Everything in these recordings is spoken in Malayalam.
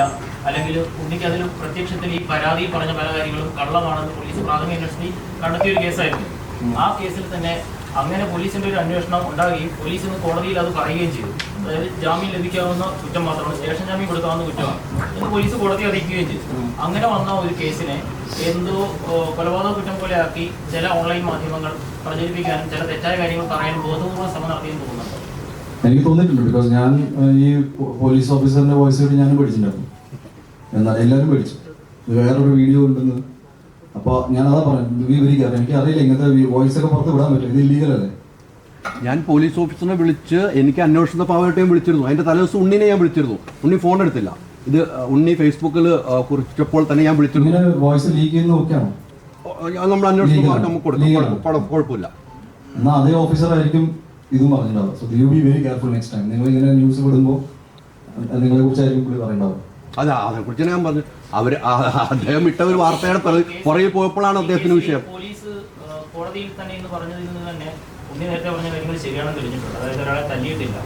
ചെയ്തിട്ടില്ല അല്ലെങ്കിൽ ഉണ്ണിക്ക് അതിൽ പ്രത്യക്ഷത്തിൽ ഈ പരാതി പറഞ്ഞ പല കാര്യങ്ങളും കള്ളമാണെന്ന് പോലീസ് പ്രാഥമിക അന്വേഷണത്തിൽ കണ്ടെത്തിയ ഒരു കേസായിരുന്നു. ആ കേസിൽ തന്നെ അങ്ങനെ പോലീസിന്റെ ഒരു അന്വേഷണം ഉണ്ടാകുകയും പോലീസ് ഇന്ന് കോടതിയിൽ അത് പറയുകയും ചെയ്തു. അതായത് ജാമ്യം ലഭിക്കാവുന്ന കുറ്റം മാത്രമാണ്. സ്റ്റേഷൻ ജാമ്യം കൊടുക്കാവുന്ന കുറ്റമാണ്. എന്ന് പോലീസ് കോടതി അറിയിക്കുകയും ചെയ്തു. അങ്ങനെ വന്ന ഒരു കേസിനെ എന്തോ കൊലപാതക കുറ്റം പോലെ ആക്കി ചില ഓൺലൈൻ മാധ്യമങ്ങൾ പ്രചരിപ്പിക്കാനും ചില തെറ്റായ കാര്യങ്ങൾ പറയാനും ബോധപൂർവം ശ്രമം നടത്തിയെന്ന് തോന്നുന്നുണ്ട്. എനിക്ക് തോന്നിയിട്ടുണ്ട് ബിക്കോസ് ഞാൻ ഈ പോലീസ് ഓഫീസറിന്റെ വോയിസ് കൂടി ഞാനും പഠിച്ചിട്ടുണ്ടായിരുന്നു. എന്നാൽ എല്ലാവരും പഠിച്ചു. വേറൊരു വീഡിയോ ഉണ്ടെന്ന്. അപ്പോൾ ഞാൻ അതാ പറഞ്ഞു വിവരിക്കാറ് എനിക്ക് അറിയില്ല ഇങ്ങനത്തെ വോയിസ് ഒക്കെ പുറത്ത് വിടാൻ പറ്റില്ല. ഇത് ഇല്ലീഗൽ അല്ലേ? ഞാൻ പോലീസ് ഓഫീസറിനെ വിളിച്ച് എനിക്ക് അന്വേഷണ പാവട്ടെ വിളിച്ചിരുന്നു. അതിന്റെ തലേദിവസം ഉണ്ണിനെ ഞാൻ വിളിച്ചിരുന്നു. ഉണ്ണി ഫോൺ എടുത്തില്ല. ഇത് ഉണ്ണി ഫേസ്ബുക്കിൽ കുറിച്ചപ്പോൾ തന്നെ ഞാൻ വിളിച്ചിരുന്നു. വോയിസ് ലീക്ക് ചെയ്യുന്ന നോക്കിയാണോ നമ്മൾ അന്വേഷണം നമുക്ക് കൊടുക്കും. കുഴപ്പമില്ല. എന്നാൽ അതേ ഓഫീസർ ആയിരിക്കും ഇതും പറഞ്ഞിട്ടുണ്ടാവും. So you be very careful next time നിങ്ങൾ ഇങ്ങനെ ന്യൂസ് വിടുമ്പോൾ നിങ്ങളെ കുറിച്ചായിരിക്കും പുള്ളി പറയുന്നുണ്ടാവും അതെ അതിനെക്കുറിച്ച് ഞാൻ പറഞ്ഞു. അവർ അദ്ദേഹം ഇട്ട ഒരു വാർത്തയുടെ പിറ- പുറകെ പോയപ്പോഴാണ് അദ്ദേഹത്തിന് വിഷയം. പോലീസ് കോടതിയിൽ തന്നെ എന്ന് പറഞ്ഞതിൽ നിന്ന് തന്നെ ഉണ്ണി നേരത്തെ പറഞ്ഞ കാര്യങ്ങൾ ശരിയാണെന്ന് തെളിഞ്ഞിട്ടുണ്ട്. അതായത് ഒരാളെ തല്ലിയിട്ടില്ല.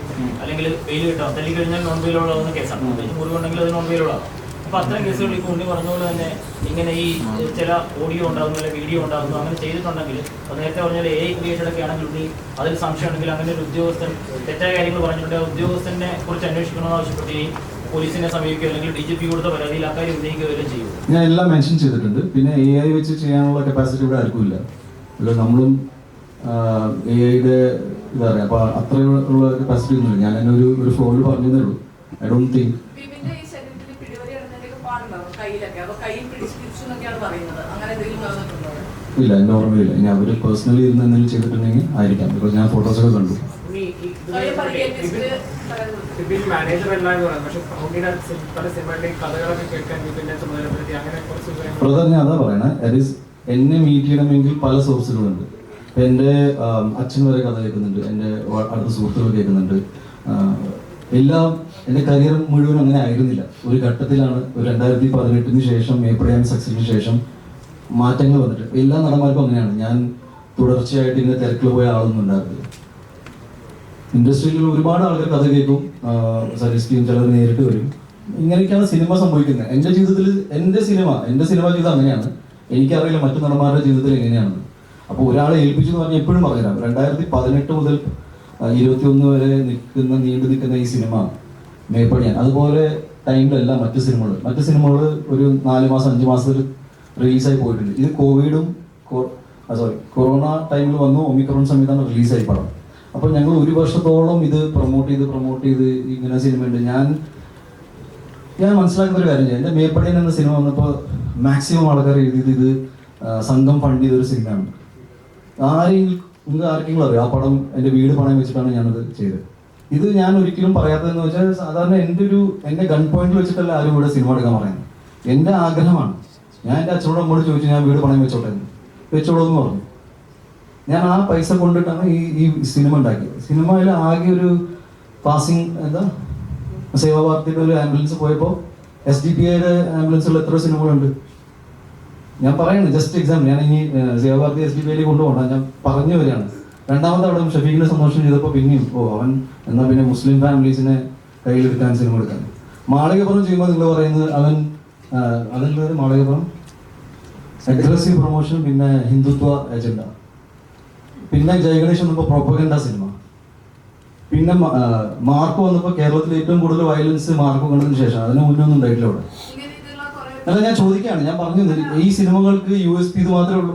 അല്ലെങ്കിൽ വെയിൽ കിട്ടാം? തല്ലി കഴിഞ്ഞാൽ നോൺ വെയിലുള്ള കേസാണ് മുറിവുണ്ടെങ്കിൽ അത് നോൺ ബെയിലുള്ളതാണ് അപ്പൊ അത്തരം കേസുകൾ ഇപ്പോൾ ഉണ്ണി പറഞ്ഞ പോലെ തന്നെ ഇങ്ങനെ ഈ ചില ഓഡിയോ ഉണ്ടാകുന്നു അല്ലെങ്കിൽ വീഡിയോ ഉണ്ടാകുന്നു അങ്ങനെ ചെയ്തിട്ടുണ്ടെങ്കിൽ നേരത്തെ പറഞ്ഞാൽ എ ഐ ക്രിയേറ്റഡ് ഒക്കെ ആണെങ്കിൽ ഉണ്ണി അതിൽ സംശയം ഉണ്ടെങ്കിൽ അങ്ങനെ ഒരു ഉദ്യോഗസ്ഥൻ തെറ്റായ കാര്യങ്ങൾ പറഞ്ഞിട്ടുണ്ട് ഉദ്യോഗസ്ഥനെ കുറിച്ച് അന്വേഷിക്കണമെന്ന് ആവശ്യപ്പെടുകയും പോലീസിനെ സമീപിക്കുകയോ അല്ലെങ്കിൽ ഡി ജി പി കൊടുത്ത പരാതിയിൽ അക്കാര്യം ഉന്നയിക്കുകയോ ചെയ്യും? ഞാൻ എല്ലാം മെൻഷൻ ചെയ്തിട്ടുണ്ട്. പിന്നെ എ ഐ വെച്ച് ചെയ്യാനുള്ള കപ്പാസിറ്റി ഇവിടെ ആർക്കും ഇല്ല. ബിക്കോസ് നമ്മളും എ ഐയുടെ ഇതാ പറയുക അപ്പോൾ അത്രയുള്ള കപ്പാസിറ്റി ഒന്നുമില്ല. ഞാൻ എന്നെ ഒരു ഒരു ഫ്ലോറിൽ പറഞ്ഞതേ ഉള്ളൂ. ഐ ഡോണ്ട് തിങ്ക് കയ്യിലൊക്കെ. അപ്പൊ കയ്യിൽ പിടിച്ച് തിരിച്ചു എന്നൊക്കെയാണ് പറയുന്നത്. അങ്ങനെ എന്തെങ്കിലും നടന്നിട്ടുണ്ടോ? ഇല്ല എന്റെ ഓർമ്മയില്ല. ഇനി അവർ പേഴ്സണലി ഇരുന്ന് എന്തെങ്കിലും ചെയ്തിട്ടുണ്ടെങ്കിൽ ആയിരിക്കാം. ബിക്കോസ് ഞാൻ ഫോട്ടോസ് ഒക്കെ കണ്ടു. ബ്രദർ ഞാൻ അതാ പറയണേ. എന്നെ മീറ്റ് ചെയ്യണമെങ്കിൽ പല സോഴ്സുകളുണ്ട് എന്റെ എന്റെ അച്ഛൻ വരെ കഥ കേൾക്കുന്നുണ്ട്. എന്റെ അടുത്ത സുഹൃത്തുക്കൾ കേൾക്കുന്നുണ്ട്. എല്ലാം എന്റെ കരിയർ മുഴുവൻ അങ്ങനെ ആയിരുന്നില്ല. ഒരു ഘട്ടത്തിലാണ് ഒരു രണ്ടായിരത്തി പതിനെട്ടിന് ശേഷം മേപ്പടിയാൻ സക്സസിന് ശേഷം മാറ്റങ്ങൾ വന്നിട്ട്. എല്ലാ നടന്മാർക്കും അങ്ങനെയാണ്. ഞാൻ തുടർച്ചയായിട്ട് ഇങ്ങനെ തിരക്കിൽ പോയ ആളൊന്നും ഉണ്ടായിരുന്നില്ല. ഇൻഡസ്ട്രിയിൽ ഒരുപാട് ആൾക്കാർ കഥ കേൾക്കും. സജസ്റ്റ് ചിലർ നേരിട്ട് വരും. ഇങ്ങനെയൊക്കെയാണ് സിനിമ സംഭവിക്കുന്നത്. എന്റെ ജീവിതത്തിൽ എന്റെ സിനിമ എന്റെ സിനിമ ജീവിതം അങ്ങനെയാണ്. എനിക്കറിയില്ല മറ്റു നടന്മാരുടെ ജീവിതത്തിൽ എങ്ങനെയാണെന്ന്. അപ്പോൾ ഒരാളെ ഏൽപ്പിച്ചു എന്ന് പറഞ്ഞാൽ എപ്പോഴും പറഞ്ഞുതരാം. രണ്ടായിരത്തി പതിനെട്ട് മുതൽ ഇരുപത്തി ഒന്ന് വരെ നിൽക്കുന്ന നീണ്ടു നിൽക്കുന്ന ഈ സിനിമ മേപ്പടിയാൻ അതുപോലെ ടൈമിലല്ല മറ്റു സിനിമകൾ മറ്റു സിനിമകൾ ഒരു നാല് മാസം അഞ്ച് മാസത്തിൽ റിലീസായി പോയിട്ടുണ്ട്. ഇത് കോവിഡും സോറി കൊറോണ ടൈമിൽ വന്നു ഒമിക്രോൺ സമയത്താണ് റിലീസായി പടം. അപ്പോൾ ഞങ്ങൾ ഒരു വർഷത്തോളം ഇത് പ്രൊമോട്ട് ചെയ്ത് പ്രൊമോട്ട് ചെയ്ത് ഇങ്ങനെ സിനിമ ഉണ്ട് ഞാൻ ഞാൻ മനസ്സിലാക്കുന്ന ഒരു കാര്യം എന്റെ മേപ്പടിയൻ എന്ന സിനിമ വന്നപ്പോൾ മാക്സിമം ആൾക്കാർ എഴുതിയത് ഇത് സംഘം ഫണ്ട് ചെയ്തൊരു സിനിമയാണ്. ആരെങ്കിലും നിങ്ങൾക്ക് ആർക്കെങ്കിലും അറിയാം. ആ പടം എന്റെ വീട് പണയം വെച്ചിട്ടാണ് ഞാനത് ചെയ്തത്. ഇത് ഞാൻ ഒരിക്കലും പറയാത്തതെന്ന് വെച്ചാൽ സാധാരണ എന്റെ ഒരു എന്റെ ഗൺ പോയിന്റ് വെച്ചിട്ടല്ല ആരും ഇവിടെ സിനിമ എടുക്കാൻ പറയുന്നത്. എന്റെ ആഗ്രഹമാണ്. ഞാൻ എന്റെ അച്ഛനോട് അമ്മോട് ചോദിച്ചു ഞാൻ വീട് പണയം വെച്ചോട്ടെ. വെച്ചോളൂ എന്ന് പറഞ്ഞു. ഞാൻ ആ പൈസ കൊണ്ടിട്ടാണ് ഈ ഈ സിനിമ ഉണ്ടാക്കിയത്. സിനിമയിൽ ആകെ ഒരു പാസിംഗ് എന്താ? സേവാഭാരതിയുടെ ഒരു ആംബുലൻസ് പോയപ്പോൾ എസ് ഡി പി ഐയുടെ ആംബുലൻസുള്ള എത്ര സിനിമകളുണ്ട് ഞാൻ പറയുന്നത് ജസ്റ്റ് എക്സാമ്പിൾ ഞാൻ ഇനി സേവാഭാരതി എസ് ഡി പി ഐയിൽ കൊണ്ടുപോകണം ഞാൻ പറഞ്ഞു വരികയാണ്. രണ്ടാമത്തെ അവിടെ ഷഫീഖിനെ സന്തോഷം ചെയ്തപ്പോൾ പിന്നെയും ഓ അവൻ എന്നാൽ പിന്നെ മുസ്ലിം ഫാമിലീസിനെ കയ്യിലെടുക്കാൻ സിനിമ എടുക്കാൻ മാളികപ്പുറം ചെയ്യുമ്പോൾ നിങ്ങൾ പറയുന്നത് അവൻ അതല്ലേ മാളികപുറം മാളികപ്പുറം? അഗ്രസീവ് പ്രൊമോഷൻ പിന്നെ ഹിന്ദുത്വ അജണ്ട പിന്നെ ജയഗണേഷ് വന്നപ്പോൾ പ്രൊപ്പഗൻഡ സിനിമ പിന്നെ മാർക്ക് വന്നപ്പോൾ കേരളത്തിൽ ഏറ്റവും കൂടുതൽ വയലൻസ് മാർക്ക് കണ്ടതിന് ശേഷം. അതിന് മുന്നേ ഒന്നും ഉണ്ടായിട്ടില്ല അവിടെ. അല്ല ഞാൻ ചോദിക്കുകയാണ്. ഞാൻ പറഞ്ഞു ഈ സിനിമകൾക്ക് യു എസ് പി ഇത് മാത്രമേ ഉള്ളൂ.